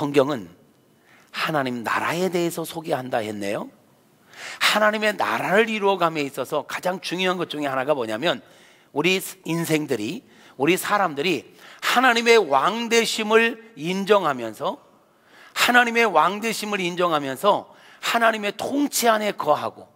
성경은 하나님 나라에 대해서 소개한다 했네요. 하나님의 나라를 이루어감에 있어서 가장 중요한 것 중에 하나가 뭐냐면 우리 인생들이 우리 사람들이 하나님의 왕대심을 인정하면서 하나님의 왕대심을 인정하면서 하나님의 통치 안에 거하고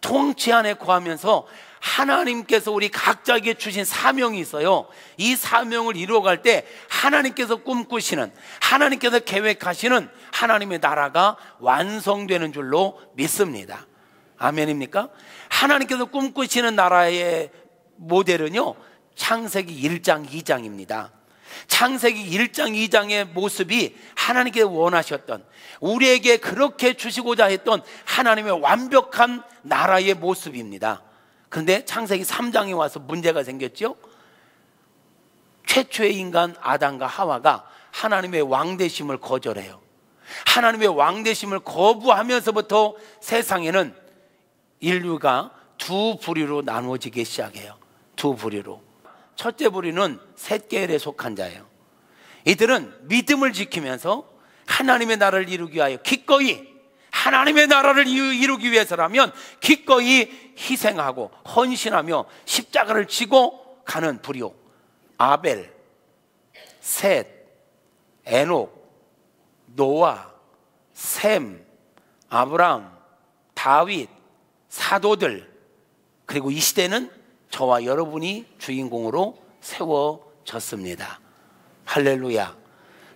통치 안에 거하면서 하나님께서 우리 각자에게 주신 사명이 있어요. 이 사명을 이루어갈 때 하나님께서 꿈꾸시는 하나님께서 계획하시는 하나님의 나라가 완성되는 줄로 믿습니다. 아멘입니까? 하나님께서 꿈꾸시는 나라의 모델은요. 창세기 1장 2장입니다. 창세기 1장 2장의 모습이 하나님께 원하셨던 우리에게 그렇게 주시고자 했던 하나님의 완벽한 나라의 모습입니다. 그런데 창세기 3장에 와서 문제가 생겼죠. 최초의 인간 아담과 하와가 하나님의 왕대심을 거절해요. 하나님의 왕대심을 거부하면서부터 세상에는 인류가 두 부류로 나누어지기 시작해요. 두 부류로. 첫째 부류는 셋계열에 속한 자예요. 이들은 믿음을 지키면서 하나님의 나라를 이루기 위하여 기꺼이 하나님의 나라를 이루기 위해서라면 기꺼이 희생하고 헌신하며 십자가를 지고 가는 부류. 아벨, 셋, 에녹, 노아, 셈, 아브람, 다윗, 사도들 그리고 이 시대는 저와 여러분이 주인공으로 세워졌습니다. 할렐루야.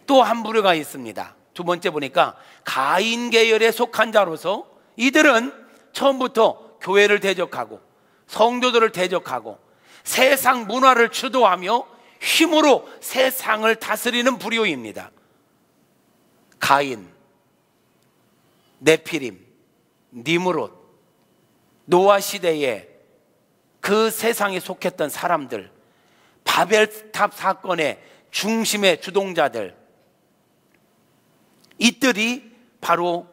또 한 부류가 있습니다. 두 번째 보니까 가인 계열에 속한 자로서 이들은 처음부터 교회를 대적하고 성도들을 대적하고 세상 문화를 주도하며 힘으로 세상을 다스리는 부류입니다. 가인, 네피림, 니무롯, 노아 시대에 그 세상에 속했던 사람들, 바벨탑 사건의 중심의 주동자들, 이들이 바로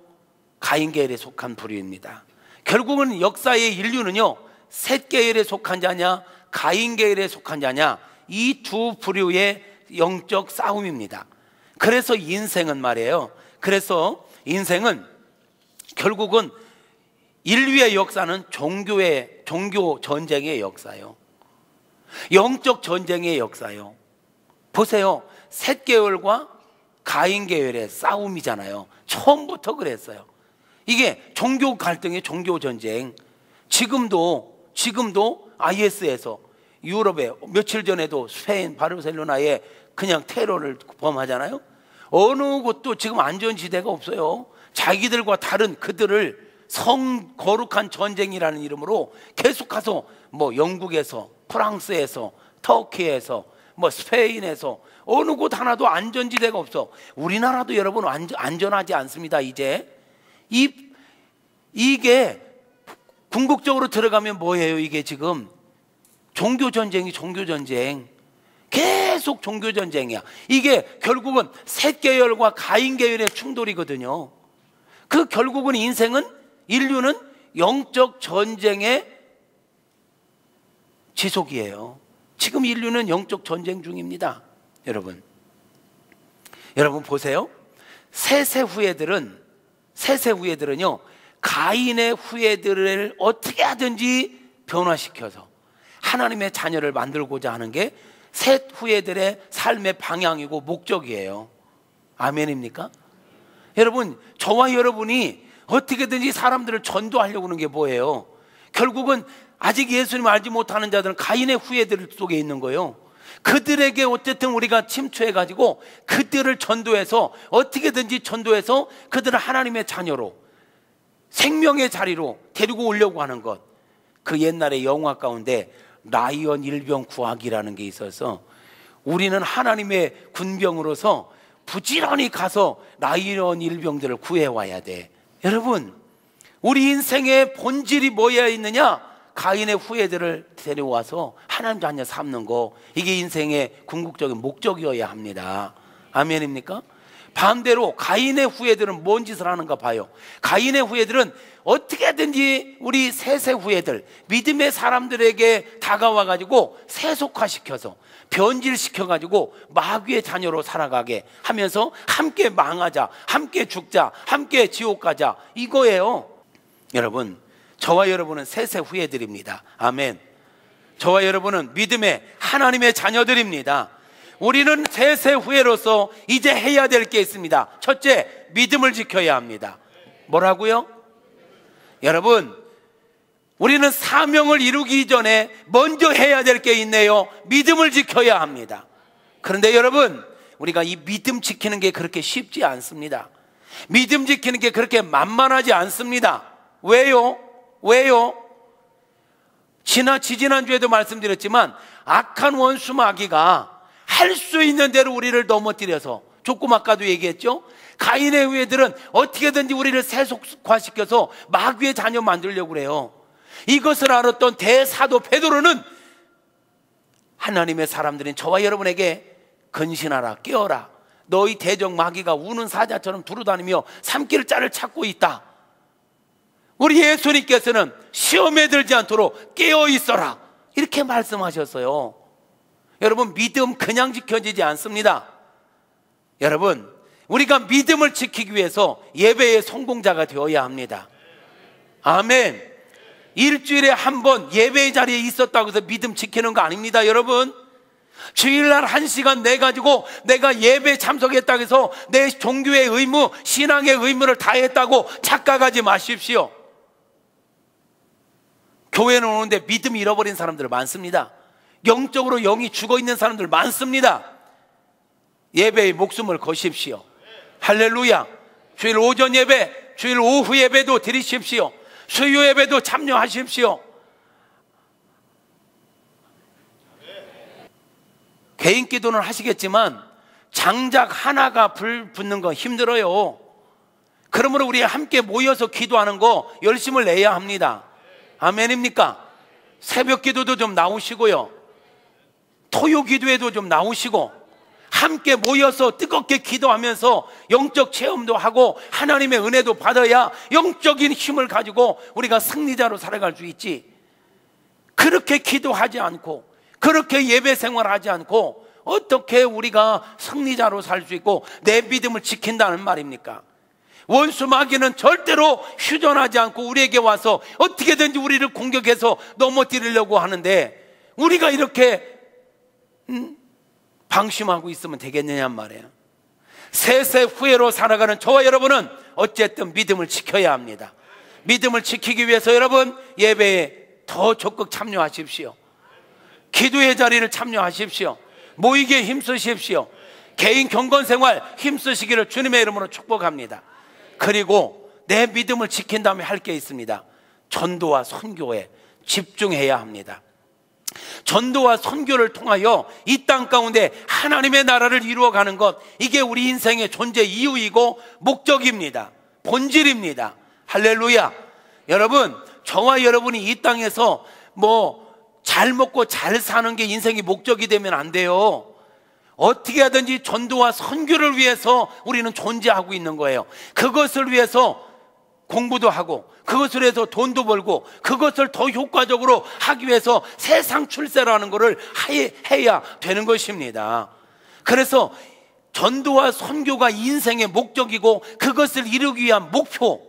가인 계열에 속한 부류입니다. 결국은 역사의 인류는요, 셋 계열에 속한 자냐, 가인 계열에 속한 자냐, 이 두 부류의 영적 싸움입니다. 그래서 인생은 말이에요. 그래서 인생은 결국은 인류의 역사는 종교의 종교 전쟁의 역사요. 영적 전쟁의 역사요. 보세요. 셋 계열과 가인 계열의 싸움이잖아요. 처음부터 그랬어요. 이게 종교 갈등의 종교 전쟁. 지금도 지금도 IS에서 유럽에 며칠 전에도 스페인 바르셀로나에 그냥 테러를 범하잖아요. 어느 곳도 지금 안전지대가 없어요. 자기들과 다른 그들을 성 거룩한 전쟁이라는 이름으로 계속해서 뭐 영국에서 프랑스에서 터키에서 뭐 스페인에서 어느 곳 하나도 안전지대가 없어. 우리나라도 여러분 안전, 안전 하지 않습니다. 이제 이 이게 궁극적으로 들어가면 뭐예요? 이게 지금 종교 전쟁이 종교 전쟁. 계속 종교 전쟁이야. 이게 결국은 셋 계열과 가인 계열의 충돌이거든요. 그 결국은 인생은 인류는 영적 전쟁의 지속이에요. 지금 인류는 영적 전쟁 중입니다. 여러분. 여러분 보세요. 세세 후예들은 세세 후예들은요. 가인의 후예들을 어떻게 하든지 변화시켜서 하나님의 자녀를 만들고자 하는 게 셋 후예들의 삶의 방향이고 목적이에요. 아멘입니까? 여러분, 저와 여러분이 어떻게든지 사람들을 전도하려고 하는 게 뭐예요? 결국은 아직 예수님을 알지 못하는 자들은 가인의 후예들 속에 있는 거예요. 그들에게 어쨌든 우리가 침투해가지고 그들을 전도해서 어떻게든지 전도해서 그들을 하나님의 자녀로 생명의 자리로 데리고 오려고 하는 것. 그 옛날의 영화 가운데 라이언 일병 구하기라는 게 있어서 우리는 하나님의 군병으로서 부지런히 가서 라이언 일병들을 구해와야 돼. 여러분, 우리 인생의 본질이 뭐야 있느냐? 가인의 후예들을 데려와서 하나님 자녀 삼는 거 이게 인생의 궁극적인 목적이어야 합니다. 아멘입니까? 반대로 가인의 후예들은 뭔 짓을 하는가 봐요. 가인의 후예들은 어떻게든지 우리 세세 후예들 믿음의 사람들에게 다가와 가지고 세속화 시켜서 변질시켜 가지고 마귀의 자녀로 살아가게 하면서 함께 망하자, 함께 죽자, 함께 지옥 가자 이거예요. 여러분, 저와 여러분은 세세 후예들입니다. 아멘. 저와 여러분은 믿음의 하나님의 자녀들입니다. 우리는 세세 후예로서 이제 해야 될 게 있습니다. 첫째, 믿음을 지켜야 합니다. 뭐라고요? 여러분, 우리는 사명을 이루기 전에 먼저 해야 될 게 있네요. 믿음을 지켜야 합니다. 그런데 여러분, 우리가 이 믿음 지키는 게 그렇게 쉽지 않습니다. 믿음 지키는 게 그렇게 만만하지 않습니다. 왜요? 왜요? 지난 지지난주에도 말씀드렸지만 악한 원수 마귀가 할 수 있는 대로 우리를 넘어뜨려서 조금 아까도 얘기했죠. 가인의 후예들은 어떻게든지 우리를 세속화시켜서 마귀의 자녀 만들려고 그래요. 이것을 알았던 대사도 베드로는 하나님의 사람들인 저와 여러분에게 근신하라 깨어라 너희 대적 마귀가 우는 사자처럼 두루다니며 삼킬 자를 찾고 있다 우리 예수님께서는 시험에 들지 않도록 깨어 있어라. 이렇게 말씀하셨어요. 여러분 믿음 그냥 지켜지지 않습니다. 여러분 우리가 믿음을 지키기 위해서 예배의 성공자가 되어야 합니다. 아멘. 일주일에 한 번 예배의 자리에 있었다고 해서 믿음 지키는 거 아닙니다, 여러분. 주일날 한 시간 내 가지고 내가 예배 참석했다고 해서 내 종교의 의무, 신앙의 의무를 다했다고 착각하지 마십시오. 교회는 오는데 믿음 잃어버린 사람들 많습니다. 영적으로 영이 죽어 있는 사람들 많습니다. 예배의 목숨을 거십시오. 할렐루야. 주일 오전 예배, 주일 오후 예배도 드리십시오. 수요 예배도 참여하십시오. 개인 기도는 하시겠지만 장작 하나가 불 붙는 거 힘들어요. 그러므로 우리 함께 모여서 기도하는 거 열심을 내야 합니다. 아멘입니까? 새벽 기도도 좀 나오시고요. 토요 기도에도 좀 나오시고 함께 모여서 뜨겁게 기도하면서 영적 체험도 하고 하나님의 은혜도 받아야 영적인 힘을 가지고 우리가 승리자로 살아갈 수 있지. 그렇게 기도하지 않고 그렇게 예배 생활하지 않고 어떻게 우리가 승리자로 살 수 있고 내 믿음을 지킨다는 말입니까? 원수 마귀는 절대로 휴전하지 않고 우리에게 와서 어떻게든지 우리를 공격해서 넘어뜨리려고 하는데 우리가 이렇게 음? 방심하고 있으면 되겠느냐 말이에요. 세세 후회로 살아가는 저와 여러분은 어쨌든 믿음을 지켜야 합니다. 믿음을 지키기 위해서 여러분 예배에 더 적극 참여하십시오. 기도의 자리를 참여하십시오. 모이기에 힘쓰십시오. 개인 경건 생활 힘쓰시기를 주님의 이름으로 축복합니다. 그리고 내 믿음을 지킨 다음에 할 게 있습니다. 전도와 선교에 집중해야 합니다. 전도와 선교를 통하여 이 땅 가운데 하나님의 나라를 이루어가는 것 이게 우리 인생의 존재 이유이고 목적입니다. 본질입니다. 할렐루야. 여러분, 저와 여러분이 이 땅에서 뭐 잘 먹고 잘 사는 게 인생의 목적이 되면 안 돼요. 어떻게 하든지 전도와 선교를 위해서 우리는 존재하고 있는 거예요. 그것을 위해서 공부도 하고 그것을 위해서 돈도 벌고 그것을 더 효과적으로 하기 위해서 세상 출세라는 것을 해야 되는 것입니다. 그래서 전도와 선교가 인생의 목적이고 그것을 이루기 위한 목표,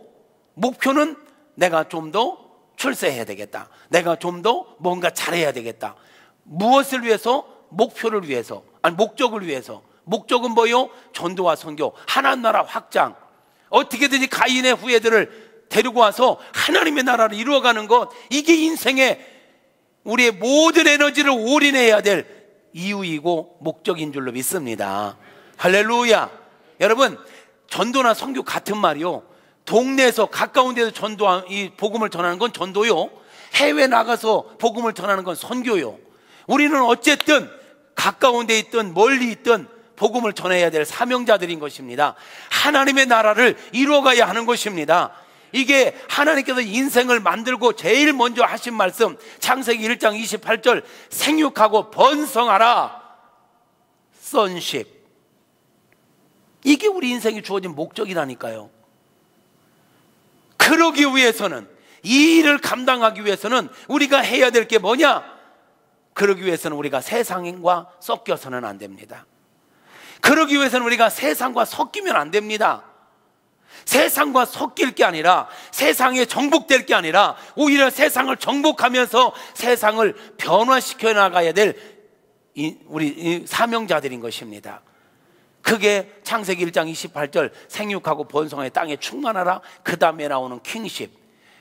목표는 내가 좀 더 출세해야 되겠다. 내가 좀 더 뭔가 잘해야 되겠다. 무엇을 위해서? 목표를 위해서. 아니, 목적을 위해서. 목적은 뭐요? 전도와 선교. 하나님 나라 확장. 어떻게든지 가인의 후예들을 데리고 와서 하나님의 나라를 이루어가는 것 이게 인생의 우리의 모든 에너지를 올인해야 될 이유이고 목적인 줄로 믿습니다. 할렐루야. 여러분 전도나 선교 같은 말이요. 동네에서 가까운 데서 전도 이 복음을 전하는 건 전도요. 해외 나가서 복음을 전하는 건 선교요. 우리는 어쨌든 가까운 데 있든 멀리 있든 복음을 전해야 될 사명자들인 것입니다. 하나님의 나라를 이루어가야 하는 것입니다. 이게 하나님께서 인생을 만들고 제일 먼저 하신 말씀 창세기 1장 28절 생육하고 번성하라 선십 이게 우리 인생이 주어진 목적이라니까요. 그러기 위해서는 이 일을 감당하기 위해서는 우리가 해야 될 게 뭐냐? 그러기 위해서는 우리가 세상과 섞여서는 안 됩니다. 그러기 위해서는 우리가 세상과 섞이면 안 됩니다. 세상과 섞일 게 아니라 세상에 정복될 게 아니라 오히려 세상을 정복하면서 세상을 변화시켜 나가야 될 우리 사명자들인 것입니다. 그게 창세기 1장 28절 생육하고 번성의 땅에 충만하라 그 다음에 나오는 킹십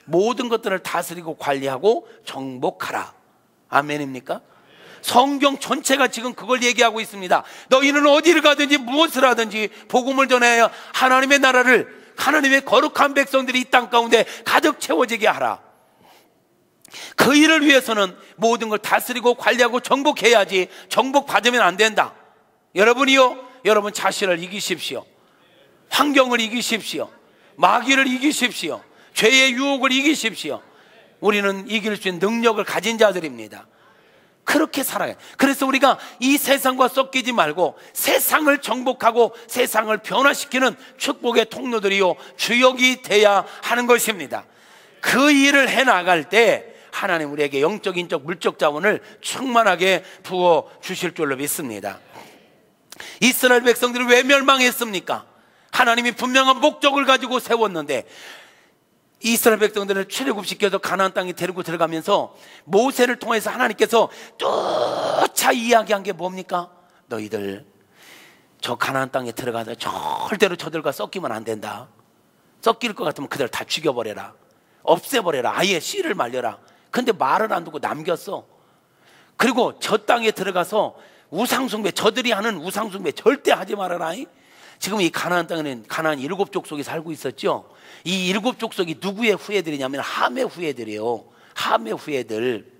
모든 것들을 다스리고 관리하고 정복하라 아멘입니까? 성경 전체가 지금 그걸 얘기하고 있습니다 너희는 어디를 가든지 무엇을 하든지 복음을 전해야 하나님의 나라를 하나님의 거룩한 백성들이 이 땅 가운데 가득 채워지게 하라 그 일을 위해서는 모든 걸 다스리고 관리하고 정복해야지 정복 받으면 안 된다 여러분이요 여러분 자신을 이기십시오. 환경을 이기십시오. 마귀를 이기십시오. 죄의 유혹을 이기십시오. 우리는 이길 수 있는 능력을 가진 자들입니다. 그렇게 살아요. 그래서 우리가 이 세상과 섞이지 말고 세상을 정복하고 세상을 변화시키는 축복의 통로들이요 주역이 돼야 하는 것입니다. 그 일을 해 나갈 때 하나님 우리에게 영적, 인적, 물적 자원을 충만하게 부어 주실 줄로 믿습니다. 이스라엘 백성들이 왜 멸망했습니까? 하나님이 분명한 목적을 가지고 세웠는데 이스라엘 백성들을 출애굽시켜서 가나안 땅에 데리고 들어가면서 모세를 통해서 하나님께서 쫓아 이야기한 게 뭡니까? 너희들 저 가나안 땅에 들어가서 절대로 저들과 섞이면 안 된다. 섞일 것 같으면 그들 다 죽여버려라. 없애버려라. 아예 씨를 말려라. 근데 말을 안 듣고 남겼어. 그리고 저 땅에 들어가서 우상숭배 저들이 하는 우상숭배 절대 하지 말아라. 지금 이 가나안 땅에는 가나안 일곱 족속이 살고 있었죠. 이 일곱 족속이 누구의 후예들이냐면 함의 후예들이에요. 함의 후예들.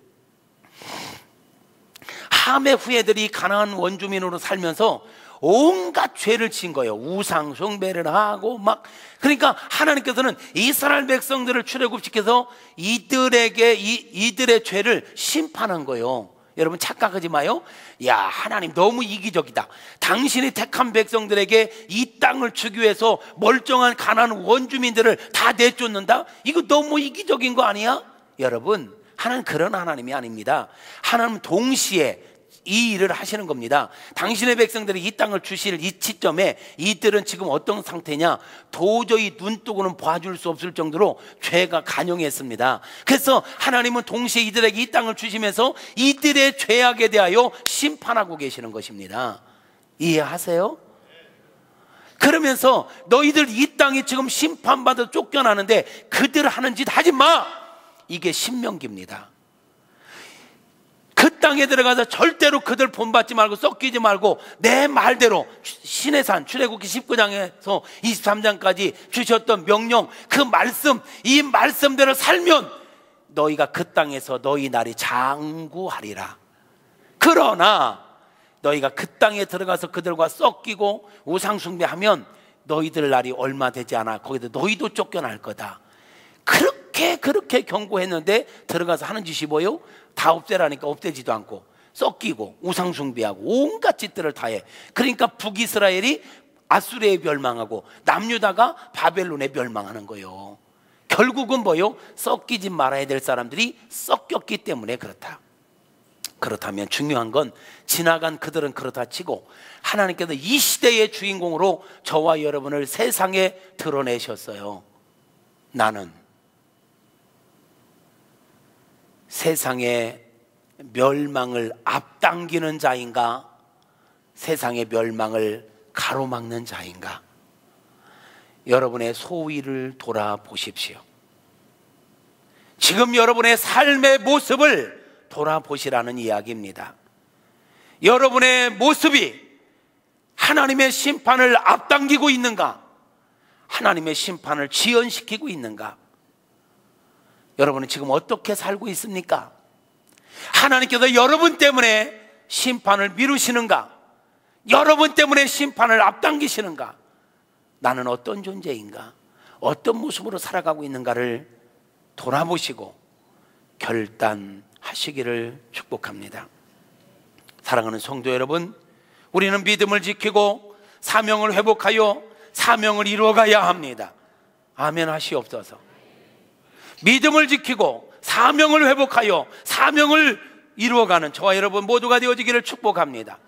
함의 후예들이 가나안 원주민으로 살면서 온갖 죄를 친 거예요. 우상 숭배를 하고 막 그러니까 하나님께서는 이스라엘 백성들을 출애굽시켜서 이들에게 이, 이들의 죄를 심판한 거예요. 여러분 착각하지 마요. 야, 하나님 너무 이기적이다. 당신이 택한 백성들에게 이 땅을 주기 위해서 멀쩡한 가난 원주민들을 다 내쫓는다? 이거 너무 이기적인 거 아니야? 여러분, 하나님 그런 하나님이 아닙니다. 하나님 동시에 이 일을 하시는 겁니다. 당신의 백성들이 이 땅을 주실 이 시점에 이들은 지금 어떤 상태냐? 도저히 눈뜨고는 봐줄 수 없을 정도로 죄가 간용했습니다. 그래서 하나님은 동시에 이들에게 이 땅을 주시면서 이들의 죄악에 대하여 심판하고 계시는 것입니다. 이해하세요? 그러면서 너희들 이 땅이 지금 심판받아 쫓겨나는데 그들 하는 짓 하지 마! 이게 신명기입니다. 그 땅에 들어가서 절대로 그들 본받지 말고 섞이지 말고 내 말대로 신의 산 출애굽기 19장에서 23장까지 주셨던 명령 그 말씀 이 말씀대로 살면 너희가 그 땅에서 너희 날이 장구하리라. 그러나 너희가 그 땅에 들어가서 그들과 섞이고 우상숭배하면 너희들 날이 얼마 되지 않아. 거기서 너희도 쫓겨날 거다. 그렇게 그렇게 경고했는데 들어가서 하는 짓이 뭐요? 다 없애라니까 없애지도 않고 섞이고 우상숭배하고 온갖 짓들을 다 해. 그러니까 북이스라엘이 아수르에 멸망하고 남유다가 바벨론에 멸망하는 거예요. 결국은 뭐요? 섞이지 말아야 될 사람들이 섞였기 때문에 그렇다. 그렇다면 중요한 건 지나간 그들은 그렇다 치고 하나님께서 이 시대의 주인공으로 저와 여러분을 세상에 드러내셨어요. 나는 세상의 멸망을 앞당기는 자인가? 세상의 멸망을 가로막는 자인가? 여러분의 소위를 돌아보십시오. 지금 여러분의 삶의 모습을 돌아보시라는 이야기입니다. 여러분의 모습이 하나님의 심판을 앞당기고 있는가? 하나님의 심판을 지연시키고 있는가? 여러분은 지금 어떻게 살고 있습니까? 하나님께서 여러분 때문에 심판을 미루시는가? 여러분 때문에 심판을 앞당기시는가? 나는 어떤 존재인가? 어떤 모습으로 살아가고 있는가를 돌아보시고 결단하시기를 축복합니다. 사랑하는 성도 여러분, 우리는 믿음을 지키고 사명을 회복하여 사명을 이루어가야 합니다. 아멘 하시옵소서. 믿음을 지키고 사명을 회복하여 사명을 이루어가는 저와 여러분 모두가 되어지기를 축복합니다.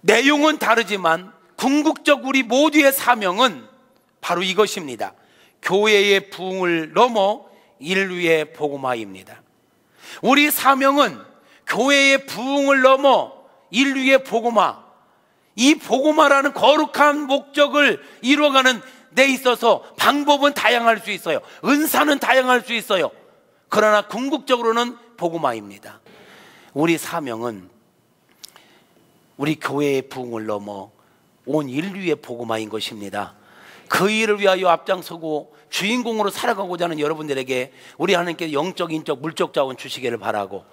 내용은 다르지만 궁극적 우리 모두의 사명은 바로 이것입니다. 교회의 부흥을 넘어 인류의 복음화입니다. 우리 사명은 교회의 부흥을 넘어 인류의 복음화, 이 복음화라는 거룩한 목적을 이루어가는 데 있어서 방법은 다양할 수 있어요. 은사는 다양할 수 있어요. 그러나 궁극적으로는 복음화입니다. 우리 사명은 우리 교회의 부흥을 넘어 온 인류의 복음화인 것입니다. 그 일을 위하여 앞장서고 주인공으로 살아가고자 하는 여러분들에게 우리 하나님께 영적, 인적, 물적 자원 주시기를 바라고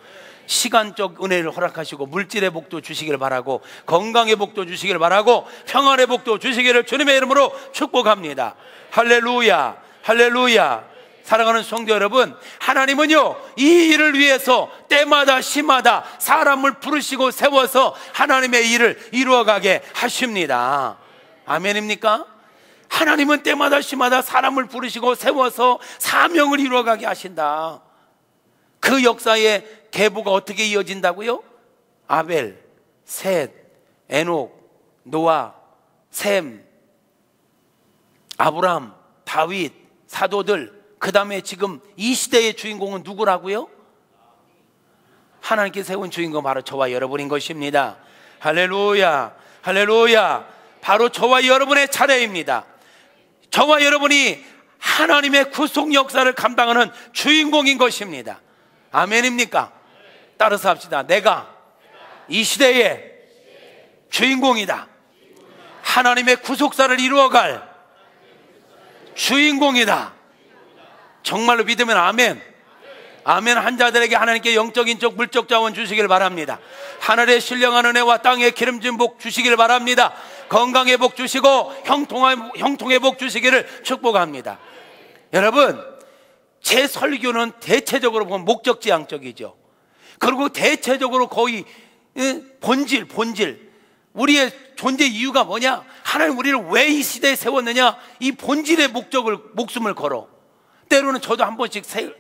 시간적 은혜를 허락하시고 물질의 복도 주시기를 바라고 건강의 복도 주시기를 바라고 평안의 복도 주시기를 주님의 이름으로 축복합니다. 할렐루야, 할렐루야. 사랑하는 성도 여러분, 하나님은요, 이 일을 위해서 때마다 시마다 사람을 부르시고 세워서 하나님의 일을 이루어가게 하십니다. 아멘입니까? 하나님은 때마다 시마다 사람을 부르시고 세워서 사명을 이루어가게 하신다. 그 역사의 계보가 어떻게 이어진다고요? 아벨, 셋, 에녹, 노아, 셈, 아브람, 다윗, 사도들, 그 다음에 지금 이 시대의 주인공은 누구라고요? 하나님께 세운 주인공 바로 저와 여러분인 것입니다. 할렐루야, 할렐루야. 바로 저와 여러분의 차례입니다. 저와 여러분이 하나님의 구속 역사를 감당하는 주인공인 것입니다. 아멘입니까? 따라서 합시다. 내가 이 시대의 주인공이다. 하나님의 구속사를 이루어갈 주인공이다. 정말로 믿으면 아멘. 아멘 한 자들에게 하나님께 영적인 적 물적 자원 주시길 바랍니다. 하늘의 신령한 은혜와 땅의 기름진 복 주시길 바랍니다. 건강의 복 주시고 형통의 복 주시기를 축복합니다. 여러분, 제 설교는 대체적으로 보면 목적지향적이죠. 그리고 대체적으로 거의 본질, 본질. 우리의 존재 이유가 뭐냐? 하나님 우리를 왜 이 시대에 세웠느냐? 이 본질의 목적을, 목숨을 걸어. 때로는 저도 한 번씩 세,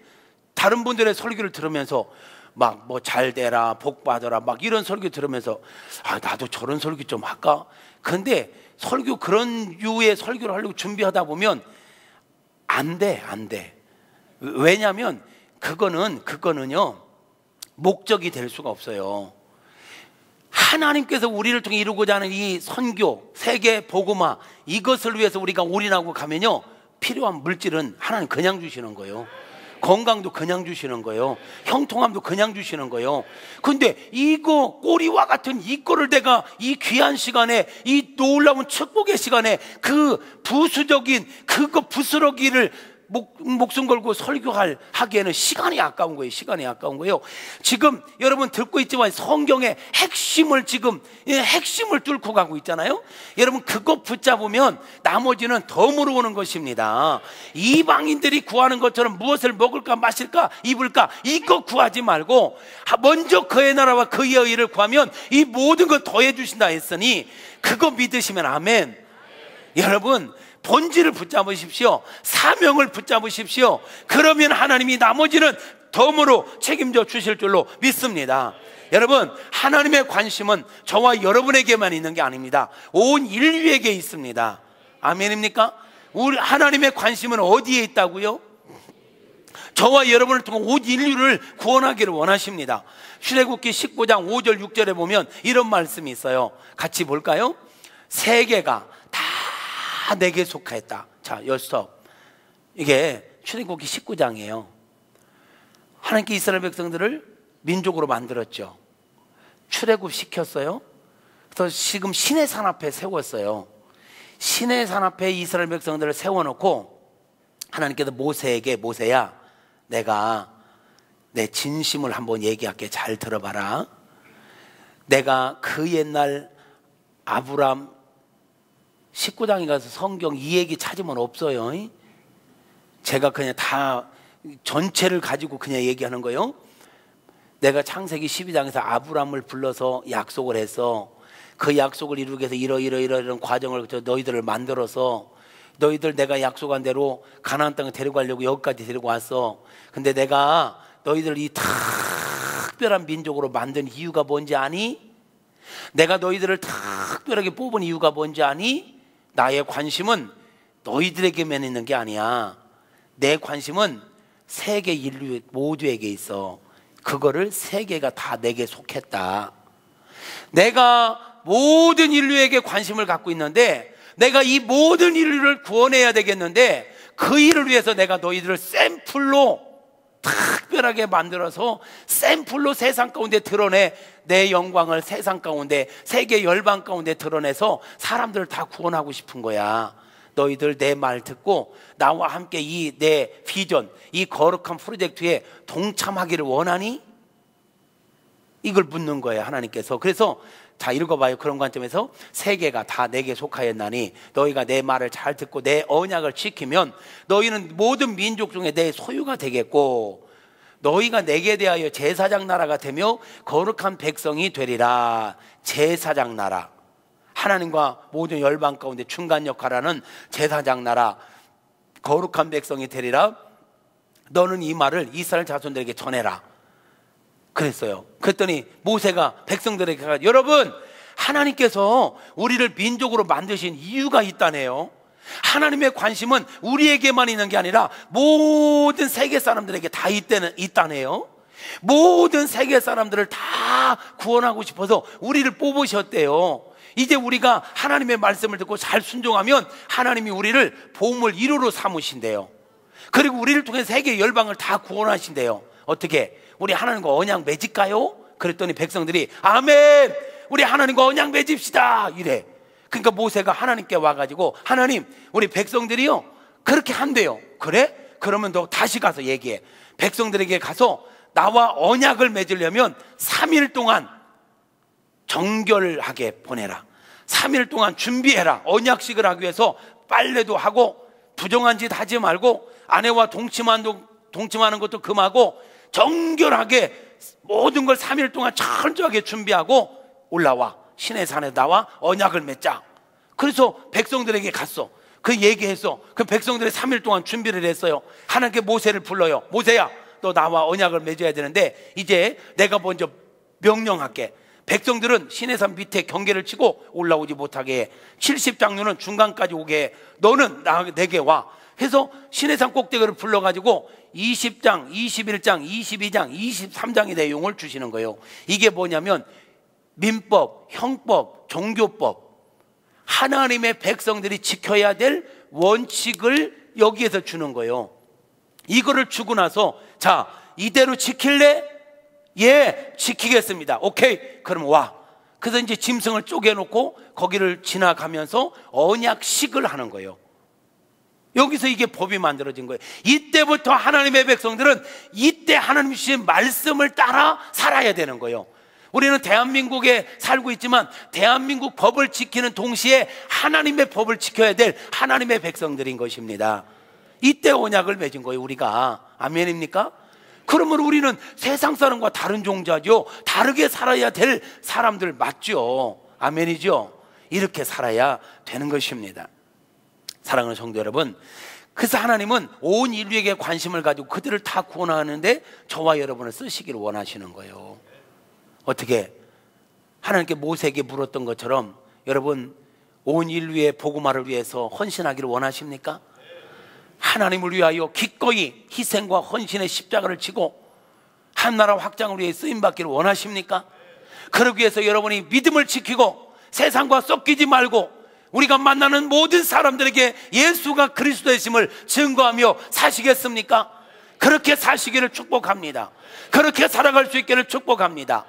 다른 분들의 설교를 들으면서 막 뭐 잘 되라, 복 받아라, 막 이런 설교 들으면서 아, 나도 저런 설교 좀 할까? 근데 설교 그런 유의 설교를 하려고 준비하다 보면 안 돼, 안 돼. 왜냐면 그거는, 그거는요, 목적이 될 수가 없어요. 하나님께서 우리를 통해 이루고자 하는 이 선교, 세계 복음화 이것을 위해서 우리가 올인하고 가면요 필요한 물질은 하나님 그냥 주시는 거예요. 건강도 그냥 주시는 거예요. 형통함도 그냥 주시는 거예요. 근데 이거 꼬리와 같은 이 거를 내가 이 귀한 시간에 이 놀라운 축복의 시간에 그 부수적인 그거 부스러기를 목, 목숨 걸고 설교할 하기에는 시간이 아까운 거예요. 시간이 아까운 거예요. 지금 여러분 듣고 있지만 성경의 핵심을 지금 핵심을 뚫고 가고 있잖아요. 여러분 그거 붙잡으면 나머지는 덤으로 오는 것입니다. 이방인들이 구하는 것처럼 무엇을 먹을까 마실까 입을까 이거 구하지 말고 먼저 그의 나라와 그의 의를 구하면 이 모든 것 더해 주신다 했으니 그거 믿으시면 아멘. 여러분 본질을 붙잡으십시오. 사명을 붙잡으십시오. 그러면 하나님이 나머지는 덤으로 책임져 주실 줄로 믿습니다. 여러분, 하나님의 관심은 저와 여러분에게만 있는 게 아닙니다. 온 인류에게 있습니다. 아멘입니까? 우리 하나님의 관심은 어디에 있다고요? 저와 여러분을 통해 온 인류를 구원하기를 원하십니다. 출애굽기 19장 5절 6절에 보면 이런 말씀이 있어요. 같이 볼까요? 세계가 다 내게 속하였다. 자, 열서. 이게 출애굽기 19장이에요. 하나님께 이스라엘 백성들을 민족으로 만들었죠. 출애굽 시켰어요. 그래서 지금 신의 산 앞에 세웠어요. 신의 산 앞에 이스라엘 백성들을 세워놓고 하나님께서 모세에게 모세야 내가 내 진심을 한번 얘기할게 잘 들어봐라. 내가 그 옛날 아브람 19장에 가서 성경 이 얘기 찾으면 없어요. 제가 그냥 다 전체를 가지고 그냥 얘기하는 거예요. 내가 창세기 12장에서 아브람을 불러서 약속을 해서 그 약속을 이루기 위해서 이러이러 이러이런 과정을 너희들을 만들어서 너희들 내가 약속한 대로 가나안 땅에 데려가려고 여기까지 데리고 왔어. 근데 내가 너희들 이탁 특별한 민족으로 만든 이유가 뭔지 아니? 내가 너희들을 특별하게 뽑은 이유가 뭔지 아니? 나의 관심은 너희들에게만 있는 게 아니야. 내 관심은 세계 인류 모두에게 있어. 그거를 세계가 다 내게 속했다. 내가 모든 인류에게 관심을 갖고 있는데 내가 이 모든 인류를 구원해야 되겠는데 그 일을 위해서 내가 너희들을 샘플로 특별하게 만들어서 샘플로 세상 가운데 드러내 내 영광을 세상 가운데 세계 열방 가운데 드러내서 사람들을 다 구원하고 싶은 거야. 너희들 내 말 듣고 나와 함께 이 내 비전, 이 거룩한 프로젝트에 동참하기를 원하니? 이걸 묻는 거예요, 하나님께서. 그래서 자 읽어봐요. 그런 관점에서 세계가 다 내게 속하였나니 너희가 내 말을 잘 듣고 내 언약을 지키면 너희는 모든 민족 중에 내 소유가 되겠고 너희가 내게 대하여 제사장 나라가 되며 거룩한 백성이 되리라. 제사장 나라. 하나님과 모든 열방 가운데 중간 역할하는 제사장 나라 거룩한 백성이 되리라. 너는 이 말을 이스라엘 자손들에게 전해라. 그랬어요. 그랬더니 모세가 백성들에게 가 여러분 하나님께서 우리를 민족으로 만드신 이유가 있다네요. 하나님의 관심은 우리에게만 있는 게 아니라 모든 세계 사람들에게 다 있다는, 있다네요. 모든 세계 사람들을 다 구원하고 싶어서 우리를 뽑으셨대요. 이제 우리가 하나님의 말씀을 듣고 잘 순종하면 하나님이 우리를 보물 1호로 삼으신대요. 그리고 우리를 통해 세계 열방을 다 구원하신대요. 어떻게? 우리 하나님과 언약 맺을까요? 그랬더니 백성들이 아멘. 우리 하나님과 언약 맺읍시다. 이래. 그러니까 모세가 하나님께 와가지고 하나님 우리 백성들이요 그렇게 한대요. 그래? 그러면 너 다시 가서 얘기해. 백성들에게 가서 나와 언약을 맺으려면 3일 동안 정결하게 보내라. 3일 동안 준비해라. 언약식을 하기 위해서 빨래도 하고 부정한 짓 하지 말고 아내와 동침하는 것도 금하고 정결하게 모든 걸 3일 동안 철저하게 준비하고 올라와. 신의 산에 나와 언약을 맺자. 그래서 백성들에게 갔어. 그 얘기해서 그 백성들이 3일 동안 준비를 했어요. 하나님께 모세를 불러요. 모세야, 너 나와 언약을 맺어야 되는데 이제 내가 먼저 명령할게. 백성들은 신의 산 밑에 경계를 치고 올라오지 못하게 해. 70장로는 중간까지 오게 해. 너는 나, 내게 와. 해서 신의 산 꼭대기를 불러가지고 20장, 21장, 22장, 23장의 내용을 주시는 거예요. 이게 뭐냐면 민법, 형법, 종교법, 하나님의 백성들이 지켜야 될 원칙을 여기에서 주는 거예요. 이거를 주고 나서 자, 이대로 지킬래? 예, 지키겠습니다. 오케이. 그럼 와. 그래서 이제 짐승을 쪼개놓고 거기를 지나가면서 언약식을 하는 거예요. 여기서 이게 법이 만들어진 거예요. 이때부터 하나님의 백성들은 이때 하나님 주신 말씀을 따라 살아야 되는 거예요. 우리는 대한민국에 살고 있지만 대한민국 법을 지키는 동시에 하나님의 법을 지켜야 될 하나님의 백성들인 것입니다. 이때 언약을 맺은 거예요, 우리가. 아멘입니까? 그러면 우리는 세상 사람과 다른 종자죠. 다르게 살아야 될 사람들 맞죠. 아멘이죠. 이렇게 살아야 되는 것입니다. 사랑하는 성도 여러분, 그래서 하나님은 온 인류에게 관심을 가지고 그들을 다 구원하는데 저와 여러분을 쓰시기를 원하시는 거예요. 어떻게 하나님께 모세에게 물었던 것처럼 여러분 온 인류의 복음화를 위해서 헌신하기를 원하십니까? 하나님을 위하여 기꺼이 희생과 헌신의 십자가를 지고 한 나라 확장을 위해 쓰임 받기를 원하십니까? 그러기 위해서 여러분이 믿음을 지키고 세상과 섞이지 말고 우리가 만나는 모든 사람들에게 예수가 그리스도의 심을 증거하며 사시겠습니까? 그렇게 사시기를 축복합니다. 그렇게 살아갈 수 있기를 축복합니다.